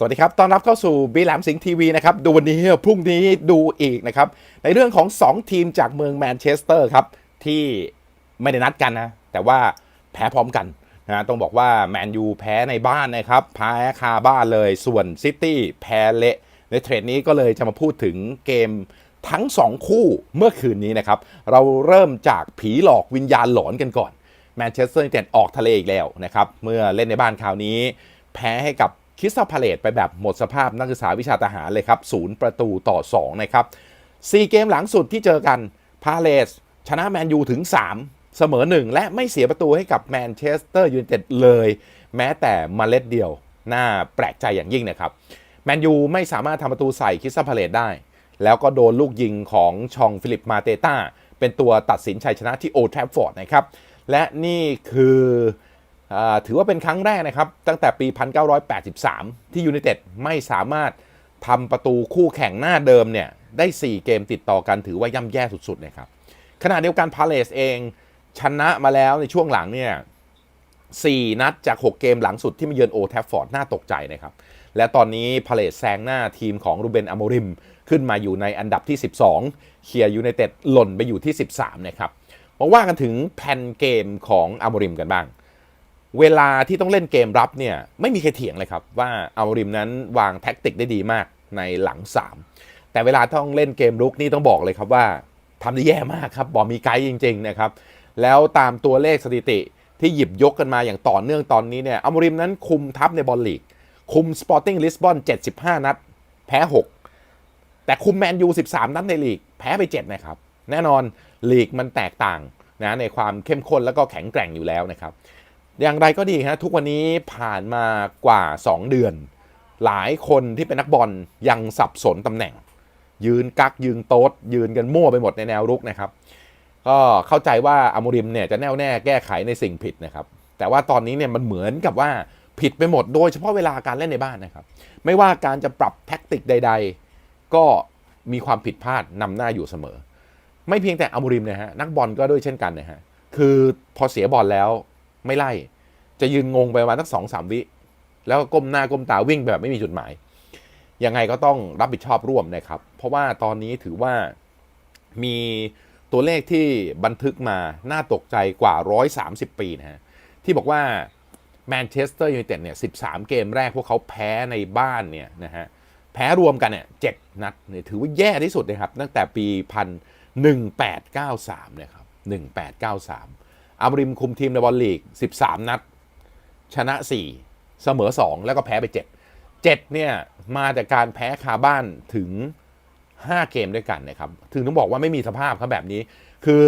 สวัสดีครับ ต้อนรับเข้าสู่บีแหลมสิงห์ทีวีนะครับ ดูวันนี้พรุ่งนี้ดูอีกนะครับ ในเรื่องของ 2 ทีมจากเมืองแมนเชสเตอร์ครับ ที่ไม่ได้นัดกันนะ แต่ว่าแพ้พร้อมกันนะต้องบอกว่าแมนยูแพ้ในบ้านนะครับ แพ้คาบ้านเลย ส่วนซิตี้แพ้เละ ในเทรดนี้ก็เลยจะมาพูดถึงเกมทั้ง 2 คู่เมื่อคืนนี้นะครับ เราเริ่มจากผีหลอกวิญญาณหลอนกันก่อนแมนเชสเตอร์ยูไนเต็ดออกทะเลอีกแล้วนะครับ เมื่อเล่นในบ้านคราวนี้ แพ้ให้กับ คริสตัลพาเลตไปแบบหมดสภาพนักศึกษาวิชาทหารเลยครับศูนย์ประตูต่อ 2 นะครับ4เกมหลังสุดที่เจอกันพาเลสชนะแมนยูถึง 3 เสมอ 1 และไม่เสียประตูให้กับแมนเชสเตอร์ยูไนเต็ดเลย แม้แต่มาเล็ดเดียว น่าแปลกใจอย่างยิ่งนะครับแมนยูไม่สามารถทำประตูใส่คริสตัลพาเลตได้ แล้วก็โดนลูกยิงของชองฟิลิปมาเตต้าเป็นตัวตัดสินชัยชนะที่โอทรฟฟอร์ดนะครับและนี่คือ ถือว่าเป็นครั้งแรกนะครับ ตั้งแต่ปี 1983 ที่ยูไนเต็ดไม่สามารถทำประตูคู่แข่งหน้าเดิมเนี่ยได้ 4 เกมติดต่อกันถือว่าย่ำแย่สุดๆนะครับขณะเดียวกันพาเลสเองชนะมาแล้วในช่วงหลังเนี่ย4นัดจาก 6 เกมหลังสุดที่มาเยือนโอแทฟฟอร์ดน่าตกใจนะครับ และตอนนี้พาเลสแซงหน้าทีมของรูเบนอโมริม ขึ้นมาอยู่ในอันดับที่ 12 เคลียร์ยูไนเต็ดหล่นไปอยู่ที่ 13 นะครับมาว่ากันถึงแผนเกมของอโมริมกันบ้าง เวลาที่ต้องเล่นเกมรับเนี่ยไม่มีใครเถียงเลยครับ ว่าอโมริมนั้นวางแท็กติกได้ดีมากในหลัง 3 แต่เวลาต้องเล่นเกมรุกนี่ต้องบอกเลยครับว่าทำได้แย่มากครับบอมีไกด์จริง ๆ นะครับ แล้วตามตัวเลขสถิติที่หยิบยกกันมาอย่างต่อเนื่องตอนนี้เนี่ยอโมริมนั้นคุมทัพในบอลลีก คุมสปอร์ติ้งลิสบอน75 นัด แพ้ 6 แต่คุมแมนยู13 นัดในลีก แพ้ไป 7 นะครับ แน่นอนลีกมันแตกต่างนะในความเข้มข้นแล้วก็แข็งแกร่งอยู่แล้วนะครับ อย่างไรก็ดีฮะทุกวันนี้ผ่านมากว่า 2 เดือน หลายคนที่เป็นนักบอลยังสับสนตำแหน่ง ยืนกักยืนโต๊ด ยืนกันมั่วไปหมดในแนวรุกนะครับ ก็เข้าใจว่าอโมริมเนี่ยจะแน่วแน่แก้ไขในสิ่งผิดนะครับ แต่ว่าตอนนี้เนี่ยมันเหมือนกับว่าผิดไปหมดโดยเฉพาะเวลาการเล่นในบ้านนะครับ ไม่ว่าการจะปรับแท็กติกใด ๆ ก็มีความผิดพลาดนำหน้าอยู่เสมอ ไม่เพียงแต่อโมริมนะฮะนักบอลก็ด้วยเช่นกันนะฮะคือพอเสียบอลแล้ว ไม่ไล่ จะยืนงงไปประมาณสักสองสามวิ แล้วก็ก้มหน้าก้มตาวิ่งไปแบบไม่มีจุดหมาย ยังไงก็ต้องรับผิดชอบร่วมนะครับ เพราะว่าตอนนี้ถือว่ามีตัวเลขที่บันทึกมาน่าตกใจกว่า 130 ปีนะฮะ ที่บอกว่าแมนเชสเตอร์ยูไนเต็ดเนี่ย 13 เกมแรกพวกเขาแพ้ในบ้านเนี่ยนะฮะ แพ้รวมกันเนี่ยเนัดเนี่ยถือว่าแย่ที่สุดนะครับ ตั้งแต่ปี 1893 นะครับ 1893 อาบริมคุมทีมในบอลลีก 13 นัด ชนะ 4 เสมอ 2 แล้วก็แพ้ไป 7 7เนี่ยมาจากการแพ้คาบ้านถึง 5 เกมด้วยกันนะครับ ถึงต้องบอกว่าไม่มีสภาพครับแบบนี้ คือ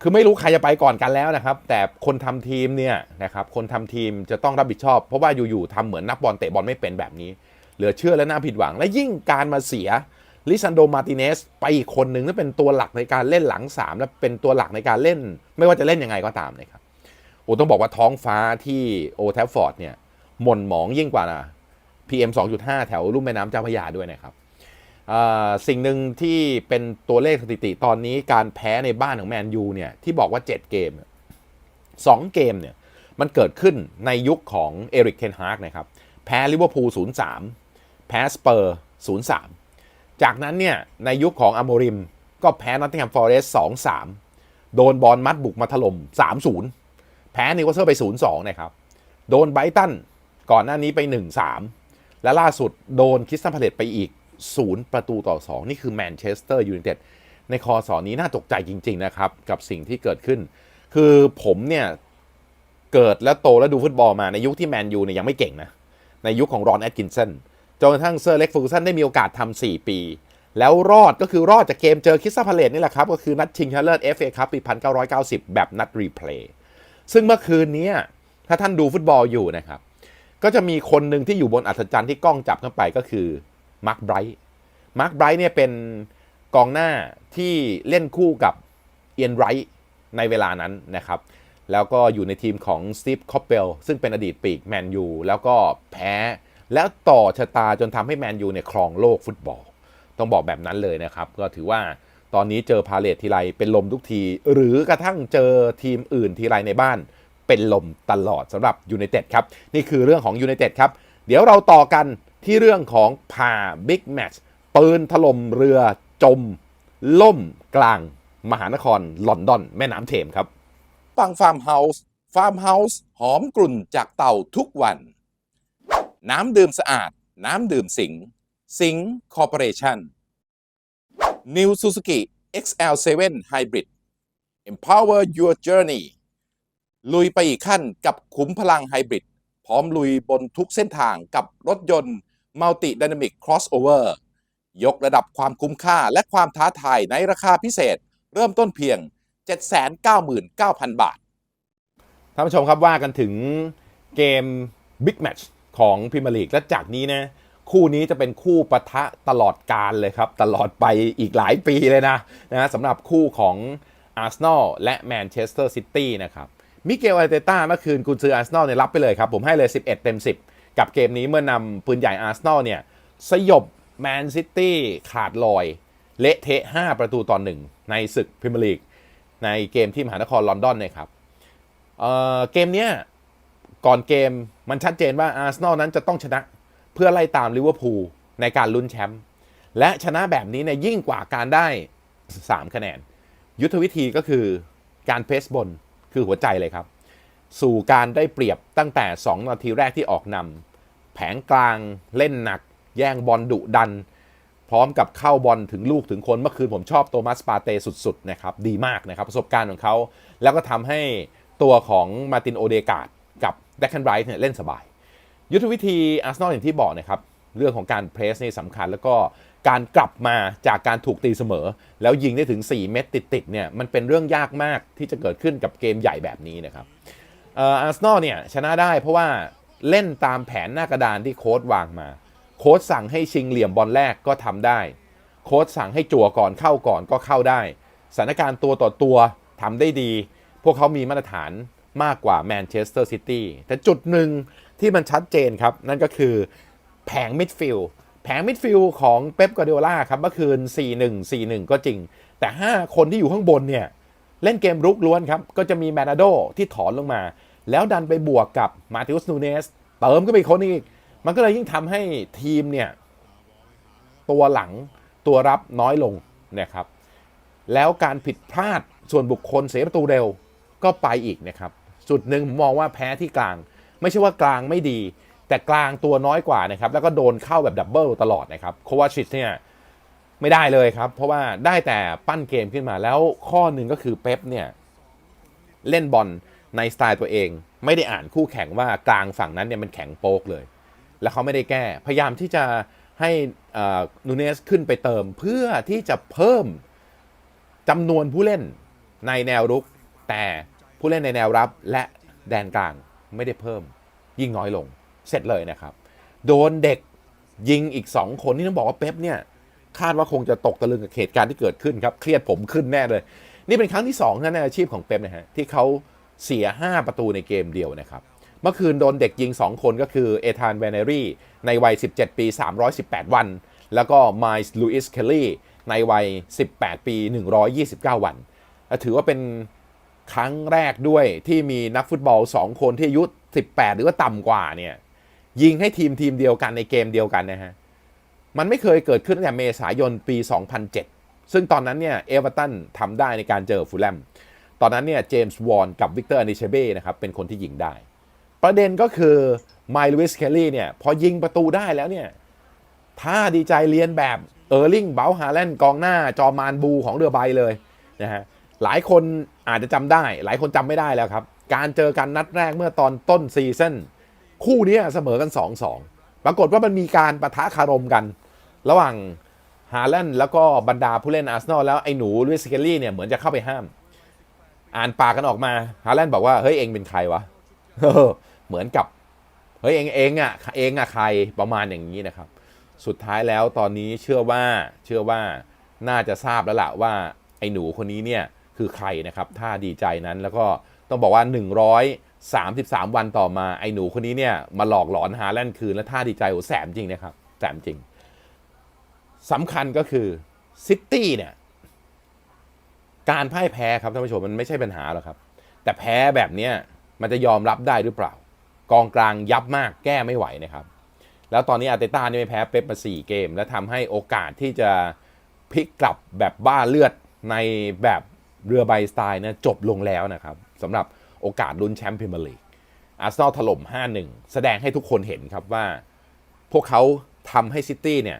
คือไม่รู้ใครจะไปก่อนกันแล้วนะครับ แต่คนทำทีมเนี่ยนะครับคนทำทีมจะต้องรับผิดชอบ เพราะว่าอยู่ๆทำเหมือนนักบอลเตะบอลไม่เป็นแบบนี้ เหลือเชื่อและน่าผิดหวัง และยิ่งการมาเสีย ลิซันโดมาติเนสไปอีกคนหนึ่งที่เป็นตัวหลักในการเล่นหลัง 3 และเป็นตัวหลักในการเล่น ไม่ว่าจะเล่นยังไงก็ตามนะครับโอ้ต้องบอกว่าท้องฟ้าที่โอแทฟฟอร์ดเนี่ยหม่นหมองยิ่งกว่านะ PM 2.5 แถวลุ่มแม่น้ำเจ้าพระยาด้วยนะครับสิ่งหนึ่งที่เป็นตัวเลขสถิติตอนนี้การแพ้ในบ้านของแมนยูเนี่ยที่บอกว่า 7 เกม 2 เกมเนี่ยมันเกิดขึ้นในยุคของเอริกเทนฮาร์กนะครับ แพ้ลิเวอร์พูล 0-3 แพ้สเปอร์ 0-3 จากนั้นเนี่ยในยุคของอโมริม ก็แพ้นอตติงแฮมฟอร์เรสต์2-3โดนบอลมัดบุกมาถล่ม3-0แพ้นิวคาสเซิลไป0-2นย์สองนะครับ โดนไบรตันก่อนหน้านี้ไป1-3และล่าสุดโดนคริสตันพาเลตไปอีก0ประตูต่อ2นี่คือแมนเชสเตอร์ยูไนเต็ดในคอสอนี้น่าตกใจจริง ๆ นะครับ กับสิ่งที่เกิดขึ้น คือผมเนี่ย เกิดและโตและดูฟุตบอลมาในยุคที่แมนยูเนี่ยยังไม่เก่งนะ ในยุคของรอนแอตกินสัน จนกระทั่งเซอร์เล็กฟูสันได้มีโอกาสทำ4ปี แล้วรอดก็คือรอดจากเกมเจอคิสตันพาเลตนี่แหละครับ ก็คือนัดชิงชนะเลิศ FA คัพปี 1990 แบบนัดรีเพลย์ซึ่งเมื่อคืนนี้ถ้าท่านดูฟุตบอลอยู่นะครับ ก็จะมีคนหนึ่งที่อยู่บนอัศจรรย์ที่กล้องจับเข้าไปก็คือมาร์คไบรท์มาร์คไบรท์เนี่ยเป็นกองหน้าที่เล่นคู่กับเอียนไรท์ในเวลานั้นนะครับ แล้วก็อยู่ในทีมของสตีฟคอปเปลซึ่งเป็นอดีตปีกแมนยูแล้วก็แพ้ แล้วต่อชะตาจนทำให้แมนยูเนี่ยครองโลกฟุตบอล ต้องบอกแบบนั้นเลยนะครับ ก็ถือว่าตอนนี้เจอพาเลททีไรเป็นลมทุกที หรือกระทั่งเจอทีมอื่นทีไรในบ้าน เป็นลมตลอดสำหรับยูไนเต็ดครับ นี่คือเรื่องของยูไนเต็ดครับ เดี๋ยวเราต่อกันที่เรื่องของผ่าบิ๊กแมช์ปืนถล่มเรือจม ล่มกลางมหานครลอนดอน แม่น้ำเทมครับ ปังฟาร์มเฮาส์ฟาร์มเฮาส์หอมกลุ่นจากเต่าทุกวัน น้ำดื่มสะอาด น้ำดื่มสิง สิงคอร์ปอเรชั่น New Suzuki XL7 Hybrid Empower your journey ลุยไปอีกขั้นกับขุมพลังไฮบริดพร้อมลุยบนทุกเส้นทางกับรถยนต์ Multi Dynamic Crossover ยกระดับความคุ้มค่าและความท้าทายในราคาพิเศษ เริ่มต้นเพียง 799,000 บาท ท่านผู้ชมครับว่ากันถึงเกมบิ๊กแมตช์ ของพรีเมียร์ลีกและจากนี้นะคู่นี้จะเป็นคู่ปะทะตลอดการเลยครับ ตลอดไปอีกหลายปีเลยนะนะสำหรับคู่ของอาร์เซนอลและแมนเชสเตอร์ซิตี้นะครับมิเกลอาร์เตต้าเมื่อคืนกุนซืออาร์เซนอลเนี่ยรับไปเลยครับ ผมให้เลย 11 เต็ม 10 กับเกมนี้เมื่อนำปืนใหญ่อาร์เซนอลเนี่ยสยบแมนซิตี้ขาดลอย เละเทะ 5 ประตูต่อหนึ่งในศึกพรีเมียร์ลีกในเกมที่มหานครลอนดอนเนี่ยครับเอ่อเกมเนี้ย ก่อนเกมมันชัดเจนว่าอาร์เซนอลนั้นจะต้องชนะเพื่อไล่ตามลิเวอร์พูลในการลุ้นแชมป์และชนะแบบนี้เนี่ยยิ่งกว่าการได้ 3 คะแนน ยุทธวิธีก็คือการเพสบนคือหัวใจเลยครับ สู่การได้เปรียบตั้งแต่ 2 นาทีแรกที่ออกนำแผงกลางเล่นหนัก แย่งบอลดุดัน พร้อมกับเข้าบอลถึงลูกถึงคน เมื่อคืนผมชอบโตมัสปาเตสุด ๆ นะครับ ดีมากนะครับ ประสบการณ์ของเขา แล้วก็ทำให้ตัวของมาร์ตินโอเดกาด แดก a นไรท์เนี่ยเล่นสบาย ยุทธวิธีอาร์เซนอลอย่างที่บอกนะครับ เรื่องของการเพรสนี่สำคัญ แล้วก็การกลับมาจากการถูกตีเสมอ แล้วยิงได้ถึง 4 เม็ดติดๆเนี่ยมันเป็นเรื่องยากมากที่จะเกิดขึ้นกับเกมใหญ่แบบนี้นะครับอาร์เซนอลเนี่ยชนะได้เพราะว่าเล่นตามแผนหน้ากระดานที่โค้ดวางมา โค้ดสั่งให้ชิงเหลี่ยมบอลแรกก็ทำได้ โค้ดสั่งให้จั่วก่อนเข้าก่อนก็เข้าได้สถานการณ์ตัวต่อตัวทำได้ดี พวกเขามีมาตรฐาน มากกว่าแมนเชสเตอร์ซิตี้แต่จุดหนึ่งที่มันชัดเจนครับ นั่นก็คือแผงมิดฟิลด์แผงมิดฟิลด์ของเป๊ปกวาร์ดิโอลาครับเมื่อคืน 4-1 4-1 ก็จริง แต่ 5 คนที่อยู่ข้างบนเนี่ย เล่นเกมรุกล้วนครับ ก็จะมีแมนาโดที่ถอนลงมา แล้วดันไปบวกกับมาติอุสนูเนสเติมก็ไปคนอีก มันก็เลยยิ่งทำให้ทีมเนี่ย ตัวหลังตัวรับน้อยลงนะครับแล้วการผิดพลาดส่วนบุคคลเสียประตูเร็วก็ไปอีกนะครับ จุดหนึ่งผมมองว่าแพ้ที่กลาง ไม่ใช่ว่ากลางไม่ดี แต่กลางตัวน้อยกว่านะครับแล้วก็โดนเข้าแบบดับเบิลตลอดนะครับโควาชิตเนี่ยไม่ได้เลยครับ เพราะว่าได้แต่ปั้นเกมขึ้นมาแล้วข้อหนึ่งก็คือเป๊ปเนี่ยเล่นบอลในสไตล์ตัวเอง ไม่ได้อ่านคู่แข่งว่ากลางฝั่งนั้นเนี่ยมันแข็งโป๊กเลย แล้วเขาไม่ได้แก้พยายามที่จะให้นูเนสขึ้นไปเติมเพื่อที่จะเพิ่มจำนวนผู้เล่นในแนวรุก แต่ ผู้เล่นในแนวรับและแดนกลางไม่ได้เพิ่ม ยิ่งน้อยลง เสร็จเลยนะครับ โดนเด็กยิงอีก 2 คนที่ต้องบอกว่าเป๊ปเนี่ยคาดว่าคงจะตกตะลึงกับเหตุการณ์ที่เกิดขึ้นครับ เครียดผมขึ้นแน่เลย นี่เป็นครั้งที่2นะในอาชีพของเป๊ปนะฮะที่เขาเสีย 5 ประตูในเกมเดียวนะครับเมื่อคืนโดนเด็กยิง 2 คนก็คือเอธานแวนเนรี่ในวัย 17 ปี 318 วัน แล้วก็ไมล์ลูอิสเคลลี่ในวัย 18 ปี 129 วัน ถือว่าเป็น ครั้งแรกด้วยที่มีนักฟุตบอล 2 คนที่อายุ 18 หรือว่าต่ำกว่าเนี่ยยิงให้ทีมทีมเดียวกันในเกมเดียวกันนะฮะ มันไม่เคยเกิดขึ้นตั้งแต่เมษายนปี 2007 ซึ่งตอนนั้นเนี่ยเอเวอร์ตันทำได้ในการเจอฟูลแลมตอนนั้นเนี่ยเจมส์วอนกับวิกเตอร์อนิเชเบ้นะครับเป็นคนที่ยิงได้ ประเด็นก็คือไมล์ลูอิสเคลลี่เนี่ยพอยิงประตูได้แล้วเนี่ยถ้าดีใจเรียนแบบเออร์ลิงเบลฮาแลนด์กองหน้าจอมานบูของเรือใบเลยนะฮะหลายคน อาจจะจำได้ หลายคนจำไม่ได้แล้วครับ การเจอกันนัดแรกเมื่อตอนต้นซีซั่นคู่นี้เสมอกัน 2-2 ปรากฏว่ามันมีการประทะคารมกัน ระหว่างฮาแลนด์แล้วก็บรรดาผู้เล่นอาร์เซนอลแล้วไอ้หนูลุยสเคลลี่เนี่ยเหมือนจะเข้าไปห้าม อ่านปากกันออกมาฮาแลนด์บอกว่า เฮ้ย เองเป็นใครวะเออเหมือนกับ เฮ้ย เองเองอะเองอะใครประมาณอย่างนี้นะครับ สุดท้ายแล้วตอนนี้เชื่อว่าเชื่อว่าน่าจะทราบแล้วล่ะว่าไอ้หนูคนนี้เนี่ย คือใครนะครับ ถ้าดีใจนั้นแล้วก็ต้องบอกว่า 133 วันต่อมาไอ้หนูคนนี้เนี่ยมาหลอกหลอนฮาแลนด์คืน และท่าดีใจโอ้แสมจริงนะครับแสมจริงสำคัญก็คือซิตี้เนี่ยการพ่ายแพ้ครับท่านผู้ชมมันไม่ใช่ปัญหาหรอกครับ แต่แพ้แบบเนี้ยมันจะยอมรับได้หรือเปล่า กองกลางยับมากแก้ไม่ไหวนะครับ แล้วตอนนี้อาร์เตต้านี่ไม่แพ้เป๊ปมา 4 เกม และทำให้โอกาสที่จะพลิกกลับแบบบ้าเลือดในแบบ เรือใบสไตล์นะจบลงแล้วนะครับสำหรับโอกาสลุ้นแชมป์พรีเมียร์ลีกอาร์เซนอลถล่ม 5-1 แสดงให้ทุกคนเห็นครับว่า พวกเขาทำให้ซิตี้เนี่ย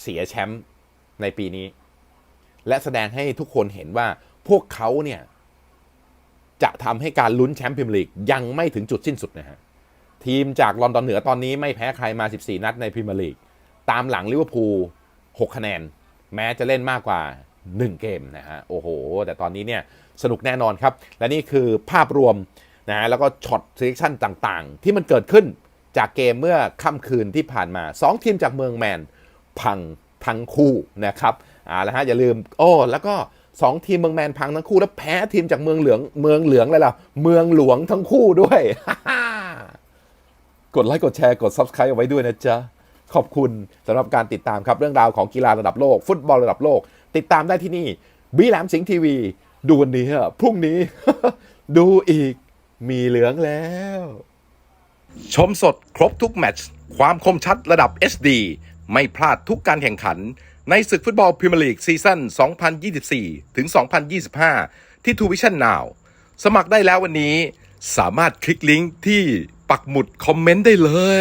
เสียแชมป์ในปีนี้ และแสดงให้ทุกคนเห็นว่าพวกเขาเนี่ยจะทำให้การลุ้นแชมป์พรีเมียร์ลีกยังไม่ถึงจุดสิ้นสุดนะฮะทีมจากลอนดอนเหนือตอนนี้ไม่แพ้ใครมา 14 นัดในพรีเมียร์ลีกตามหลังลิเวอร์พูล6คะแนน แม้จะเล่นมากกว่า 1 เกมนะฮะโอ้โห แต่ตอนนี้เนี่ยสนุกแน่นอนครับ และนี่คือภาพรวมนะฮะแล้วก็ช็อต e ิ e ชั่นต่างๆ ที่มันเกิดขึ้นจากเกมเมื่อค่ำคืนที่ผ่านมา 2 ทีมจากเมืองแมน พังทั้งคู่นะครับอ่าแล้วฮะอย่าลืมโอ้แล้วก็ 2 ทีมเมืองแมนพังทั้งคู่แล้วแพ้ทีมจากเมืองเหลืองเมืองเหลืองเลยล่ะเมืองหลวงทั้งคู่ด้วย กดไลค์กดแชร์กด Subscribe เอาไว้ด้วยนะจ๊ะขอบคุณสำหรับการติดตามครับเรื่องราวของกีฬาระดับโลก ฟุตบอลระดับโลก ติดตามได้ที่นี่บีแหลมสิงห์ทีวี ดูวันนี้พรุ่งนี้ ดูอีกมีเหลืองแล้ว ชมสดครบทุกแมตช์ความคมชัดระดับ HD ไม่พลาดทุกการแข่งขัน ในศึกฟุตบอลพรีเมียร์ลีกซีซั่น 2024 ถึง 2025 ที่ทูวิชั่น Now สมัครได้แล้ววันนี้ สามารถคลิกลิงก์ที่ปักหมุดคอมเมนต์ได้เลย